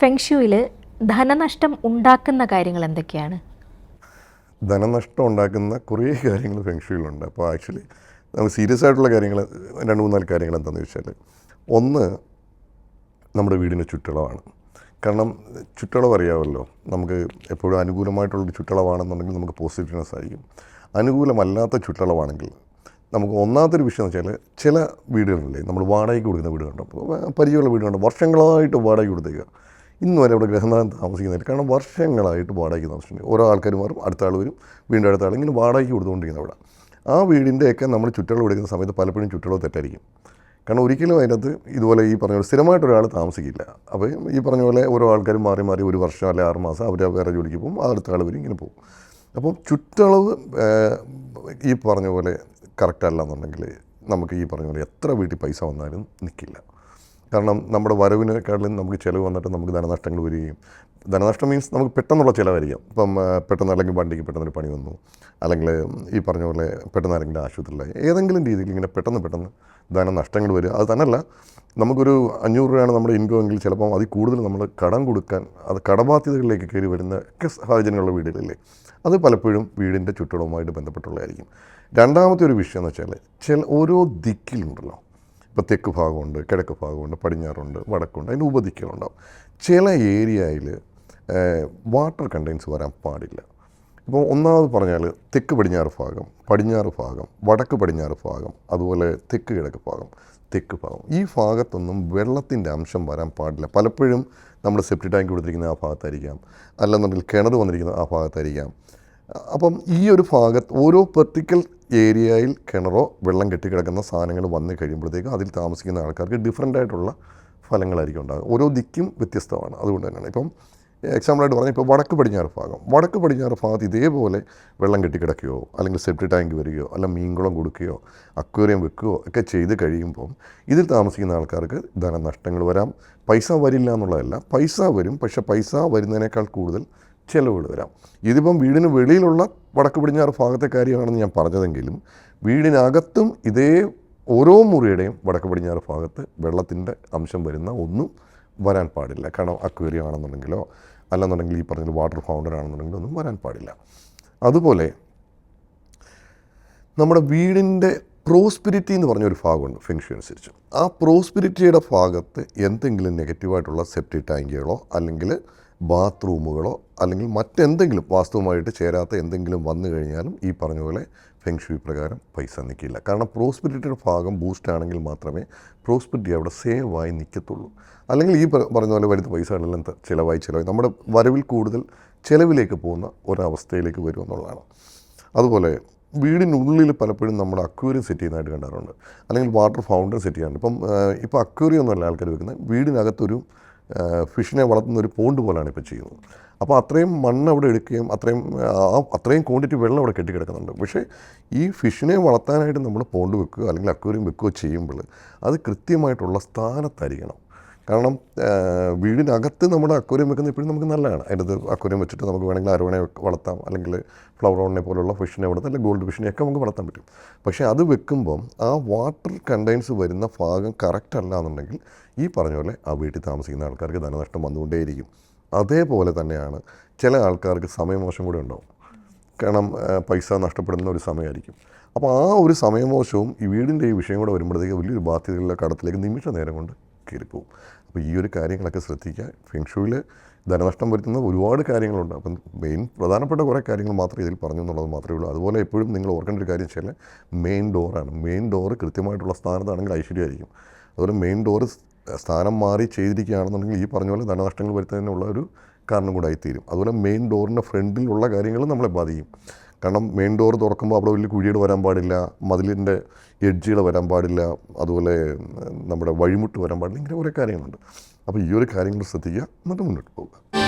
ഫെങ്ഷുവിൽ ധനനഷ്ടം ഉണ്ടാക്കുന്ന കാര്യങ്ങൾ എന്തൊക്കെയാണ്? ധനനഷ്ടം ഉണ്ടാക്കുന്ന കുറേ കാര്യങ്ങൾ ഫെങ്ഷുയിലുണ്ട് അപ്പോൾ ആക്ച്വലി നമുക്ക് സീരിയസ് ആയിട്ടുള്ള കാര്യങ്ങൾ രണ്ട് മൂന്നാൽ കാര്യങ്ങൾ എന്താണെന്ന് വെച്ചാൽ ഒന്ന് നമ്മുടെ വീടിന്റെ ചുറ്റളവാണ്. കാരണം ചുറ്റളവ് അറിയാമല്ലോ നമുക്ക് എപ്പോഴും അനുകൂലമായിട്ടുള്ളൊരു ചുറ്റളവാണെന്നുണ്ടെങ്കിൽ നമുക്ക് പോസിറ്റീവ്നെസ് ആയിരിക്കും. അനുകൂലമല്ലാത്ത ചുറ്റളവാണെങ്കിൽ നമുക്ക് ഒന്നാമത്തെ ഒരു വിഷയം എന്ന് വെച്ചാൽ ചില വീടുകളില്ലേ നമ്മൾ വാടകയ്ക്ക് കൊടുക്കുന്ന വീടുകളുണ്ട്. പരിചയമുള്ള വീടുകളുണ്ട്. വർഷങ്ങളായിട്ട് വാടകയ്ക്ക് കൊടുത്തേക്കുക. ഇന്ന് വരെ അവിടെ ഗ്രഹനാഥൻ താമസിക്കുന്നില്ല. കാരണം വർഷങ്ങളായിട്ട് വാടകയ്ക്ക് താമസിച്ചിട്ടുണ്ട്. ഓരോ ആൾക്കാർ മാറും അടുത്ത ആൾ വരും വീണ്ടും അടുത്ത ആൾ ഇങ്ങനെ വാടകയ്ക്ക് കൊടുത്തുകൊണ്ടിരിക്കുന്ന അവിടെ. ആ വീടിന്റെയൊക്കെ നമ്മൾ ചുറ്റളവ് എടുക്കുന്ന സമയത്ത് പലപ്പോഴും ചുറ്റളവ് തെറ്റായിരിക്കും. കാരണം ഒരിക്കലും അതിനകത്ത് ഇതുപോലെ ഈ പറഞ്ഞ പോലെ സ്ഥിരമായിട്ട് ഒരാൾ താമസിക്കില്ല. അപ്പോൾ ഈ പറഞ്ഞ പോലെ ഓരോ ആൾക്കാരും മാറി മാറി ഒരു വർഷം അല്ലെങ്കിൽ ആറ് മാസം അവർ വേറെ ജോലിക്ക് പോകും അടുത്ത ആൾ വരും ഇങ്ങനെ പോകും. അപ്പോൾ ചുറ്റളവ് ഈ പറഞ്ഞ പോലെ കറക്റ്റ് അല്ല എന്നുണ്ടെങ്കിൽ നമുക്ക് ഈ പറഞ്ഞ പോലെ എത്ര വീട്ടിൽ പൈസ വന്നാലും നിൽക്കില്ല. കാരണം നമ്മുടെ വരവിനേക്കാളും നമുക്ക് ചിലവ് വന്നിട്ട് നമുക്ക് ധനനഷ്ടങ്ങൾ വരികയും. ധനനഷ്ടം മീൻസ് നമുക്ക് പെട്ടെന്നുള്ള ചിലവായിരിക്കാം. ഇപ്പം പെട്ടെന്ന് അല്ലെങ്കിൽ വണ്ടിക്ക് പെട്ടെന്നൊരു പണി വന്നു. അല്ലെങ്കിൽ ഈ പറഞ്ഞ പോലെ പെട്ടെന്ന് ആരെങ്കിലും ആശുപത്രിയിലായി ഏതെങ്കിലും രീതിയിൽ ഇങ്ങനെ പെട്ടെന്ന് പെട്ടെന്ന് ധനനഷ്ടങ്ങൾ വരിക. അത് തന്നെയല്ല നമുക്കൊരു അഞ്ഞൂറ് രൂപയാണ് നമ്മുടെ ഇൻകം എങ്കിൽ ചിലപ്പം അതിൽ കൂടുതൽ നമ്മൾ കടം കൊടുക്കാൻ അത് കടബാധ്യതകളിലേക്ക് കയറി വരുന്ന ഒക്കെ സാഹചര്യങ്ങളുള്ള വീടുകളില്ലേ. അത് പലപ്പോഴും വീടിന്റെ ചുറ്റളവുമായിട്ട് ബന്ധപ്പെട്ടുള്ളതായിരിക്കും. രണ്ടാമത്തെ ഒരു വിഷയം എന്ന് വെച്ചാൽ ചില ഓരോ ദിക്കിലുണ്ടല്ലോ ഇപ്പോൾ തെക്ക് ഭാഗമുണ്ട് കിഴക്ക് ഭാഗമുണ്ട് പടിഞ്ഞാറുണ്ട് വടക്കുണ്ട് അതിന്റെ ഉപദിക്കുകളുണ്ടാവും ചില ഏരിയയിൽ വാട്ടർ കണ്ടെയ്ൻസ് വരാൻ പാടില്ല. ഇപ്പോൾ ഒന്നാമത് പറഞ്ഞാൽ തെക്ക് പടിഞ്ഞാറ് ഭാഗം പടിഞ്ഞാറ് ഭാഗം വടക്ക് പടിഞ്ഞാറ് ഭാഗം അതുപോലെ തെക്ക് കിഴക്ക് ഭാഗം തെക്ക് ഭാഗം. ഈ ഭാഗത്തൊന്നും വെള്ളത്തിന്റെ അംശം വരാൻ പാടില്ല. പലപ്പോഴും നമ്മൾ സെപ്റ്റി ടാങ്ക് കൊടുത്തിരിക്കുന്ന ആ ഭാഗത്തായിരിക്കാം. അല്ലെന്നുണ്ടെങ്കിൽ കിണർ വന്നിരിക്കുന്ന ആ ഭാഗത്തായിരിക്കാം. അപ്പം ഈ ഒരു ഭാഗത്ത് ഓരോ പെർട്ടിക്കൽ ഏരിയയിൽ കിണറോ വെള്ളം കെട്ടിക്കിടക്കുന്ന സാധനങ്ങൾ വന്നു കഴിയുമ്പോഴത്തേക്കും അതിൽ താമസിക്കുന്ന ആൾക്കാർക്ക് ഡിഫറെന്റ് ആയിട്ടുള്ള ഫലങ്ങളായിരിക്കും ഉണ്ടാകുക ഓരോ ദിക്കും വ്യത്യസ്തമാണ്. അതുകൊണ്ട് തന്നെയാണ്. ഇപ്പം എക്സാമ്പിളായിട്ട് പറഞ്ഞാൽ ഇപ്പോൾ വടക്ക് പടിഞ്ഞാറ് ഭാഗം. വടക്ക് പടിഞ്ഞാറ് ഭാഗത്ത് ഇതേപോലെ വെള്ളം കെട്ടിക്കിടക്കുകയോ അല്ലെങ്കിൽ സെപ്റ്റി ടാങ്ക് വരികയോ അല്ല മീൻകുളം കൊടുക്കുകയോ അക്വേറിയം വെക്കുകയോ ഒക്കെ ചെയ്ത് കഴിയുമ്പം ഇതിൽ താമസിക്കുന്ന ആൾക്കാർക്ക് ധനനഷ്ടങ്ങൾ വരാം. പൈസ വരില്ല എന്നുള്ളതല്ല. പൈസ വരും. പക്ഷേ പൈസ വരുന്നതിനേക്കാൾ കൂടുതൽ ചിലവുകൾ വരാം. ഇതിപ്പം വീടിന് വെളിയിലുള്ള വടക്ക് പടിഞ്ഞാറ് ഭാഗത്തെ കാര്യമാണെന്ന് ഞാൻ പറഞ്ഞതെങ്കിലും വീടിനകത്തും ഇതേ ഓരോ മുറിയുടെയും വടക്ക് പടിഞ്ഞാറ് ഭാഗത്ത് വെള്ളത്തിന്റെ അംശം വരുന്ന ഒന്നും വരാൻ പാടില്ല. കാരണം അക്വേറിയം ആണെന്നുണ്ടെങ്കിലോ അല്ലെന്നുണ്ടെങ്കിൽ ഈ പറഞ്ഞ വാട്ടർ ഫൗണ്ടർ ആണെന്നുണ്ടെങ്കിലോ ഒന്നും വരാൻ പാടില്ല. അതുപോലെ നമ്മുടെ വീടിന്റെ പ്രോസ്പിരിറ്റി എന്ന് പറഞ്ഞൊരു ഭാഗമുണ്ട് ഫെങ്ഷു അനുസരിച്ച്. ആ പ്രോസ്പിരിറ്റിയുടെ ഭാഗത്ത് എന്തെങ്കിലും നെഗറ്റീവായിട്ടുള്ള സെപ്റ്റി ടാങ്കുകളോ അല്ലെങ്കിൽ ബാത്റൂമുകളോ അല്ലെങ്കിൽ മറ്റെന്തെങ്കിലും വാസ്തുവുമായിട്ട് ചേരാത്ത എന്തെങ്കിലും വന്നു കഴിഞ്ഞാലും ഈ പറഞ്ഞ പോലെ ഫെങ്ഷു പ്രകാരം പൈസ നിൽക്കില്ല കാരണം പ്രോസ്പിരിറ്റിയുടെ ഭാഗം ബൂസ്റ്റ് ആണെങ്കിൽ മാത്രമേ പ്രോസ്പിരിറ്റി അവിടെ സേവായി നിൽക്കത്തുള്ളൂ. അല്ലെങ്കിൽ ഈ പറഞ്ഞ പോലെ വരുന്ന പൈസകളെല്ലാം ചിലവായി ചിലവായി. നമ്മുടെ വരവിൽ കൂടുതൽ ചിലവിലേക്ക് പോകുന്ന ഒരവസ്ഥയിലേക്ക് വരുമെന്നുള്ളതാണ് അതുപോലെ വീടിനുള്ളിൽ പലപ്പോഴും നമ്മുടെ അക്വേറിയം സെറ്റ് ചെയ്യുന്നതായിട്ട് കണ്ടാറുണ്ട്. അല്ലെങ്കിൽ വാട്ടർ ഫൗണ്ടൻ സെറ്റ് ചെയ്യാറുണ്ട്. ഇപ്പം ഇപ്പോൾ അക്വേറിയം എന്നല്ല ആൾക്കാർ വെക്കുന്നത്. വീടിനകത്തൊരു ഫിഷിനെ വളർത്തുന്ന ഒരു പോണ്ട് പോലാണ് ഇപ്പോൾ ചെയ്യുന്നത്. അപ്പോൾ അത്രയും മണ്ണ് അവിടെ എടുക്കുകയും അത്രയും ആ അത്രയും ക്വാണ്ടിറ്റി വെള്ളം അവിടെ കെട്ടിക്കിടക്കുന്നുണ്ട്. പക്ഷേ ഈ ഫിഷിനെ വളർത്താനായിട്ട് നമ്മൾ പോണ്ട് വെക്കുകയോ അല്ലെങ്കിൽ അക്വേറിയം വെക്കുകയോ ചെയ്യുമ്പോൾ അത് കൃത്യമായിട്ടുള്ള സ്ഥാനത്തായിരിക്കണം. കാരണം വീടിനകത്ത് നമ്മുടെ അക്വേറിയം വെക്കുന്ന എപ്പോഴും നമുക്ക് നല്ലതാണ്. അതിനകത്ത് അക്വേറിയം വെച്ചിട്ട് നമുക്ക് വേണമെങ്കിൽ അരവണയെ വളർത്താം. അല്ലെങ്കിൽ ഫ്ലവർ ഓണിനെ പോലുള്ള ഫിഷിനെ വളർത്താം. അല്ലെങ്കിൽ ഗോൾഡ് ഫിഷിനെ ഒക്കെ നമുക്ക് വളർത്താൻ പറ്റും. പക്ഷേ അത് വെക്കുമ്പം ആ വാട്ടർ കണ്ടെയ്ൻസ് വരുന്ന ഭാഗം കറക്റ്റ് അല്ല എന്നുണ്ടെങ്കിൽ ഈ പറഞ്ഞ പോലെ ആ വീട്ടിൽ താമസിക്കുന്ന ആൾക്കാർക്ക് ധനനഷ്ടം വന്നുകൊണ്ടേയിരിക്കും. അതേപോലെ തന്നെയാണ് ചില ആൾക്കാർക്ക് സമയമോശം കൂടെ ഉണ്ടാവും. കാരണം പൈസ നഷ്ടപ്പെടുന്ന ഒരു സമയമായിരിക്കും. അപ്പോൾ ആ ഒരു സമയമോശവും ഈ വീടിന്റെ ഈ വിഷയം കൂടെ വരുമ്പോഴത്തേക്ക് വലിയൊരു ബാധ്യതയുള്ള കടത്തിലേക്ക് നിമിഷ നേരം കൊണ്ട് കയറിപ്പോവും. അപ്പോൾ ഈ ഒരു കാര്യങ്ങളൊക്കെ ശ്രദ്ധിക്കുക. ഫെങ്ഷുവിൽ ധനനഷ്ടം വരുത്തുന്ന ഒരുപാട് കാര്യങ്ങളുണ്ട്. അപ്പം മെയിൻ പ്രധാനപ്പെട്ട കുറേ കാര്യങ്ങൾ മാത്രമേ ഇതിൽ പറഞ്ഞു എന്നുള്ളത് മാത്രമേ ഉള്ളൂ. അതുപോലെ എപ്പോഴും നിങ്ങൾ ഓർക്കേണ്ട ഒരു കാര്യം വെച്ചാൽ മെയിൻ ഡോറാണ്. മെയിൻ ഡോറ് കൃത്യമായിട്ടുള്ള സ്ഥാനത്താണെങ്കിൽ ഐശ്വര്യമായിരിക്കും. അതുപോലെ മെയിൻ ഡോറ് സ്ഥാനം മാറി ചെയ്തിരിക്കുകയാണെന്നുണ്ടെങ്കിൽ ഈ പറഞ്ഞ പോലെ ധനനഷ്ടങ്ങൾ വരുത്തുന്നതിനുള്ള ഒരു കാരണം കൂടെ ആയിത്തീരും. അതുപോലെ മെയിൻ ഡോറിന്റെ ഫ്രണ്ടിലുള്ള കാര്യങ്ങൾ നമ്മളെ ബാധിക്കും. കാരണം മെയിൻ ഡോർ തുറക്കുമ്പോൾ അവിടെ വലിയ കുഴികൾ വരാൻ പാടില്ല മതിലിന്റെ എഡ്ജുകൾ വരാൻ പാടില്ല അതുപോലെ നമ്മുടെ വഴിമുട്ട് വരാൻ പാടില്ല ഇങ്ങനെ കുറേ കാര്യങ്ങളുണ്ട്. അപ്പോൾ ഈ ഒരു കാര്യങ്ങൾ ശ്രദ്ധിക്കുക എന്നിട്ട് മുന്നോട്ട് പോകുക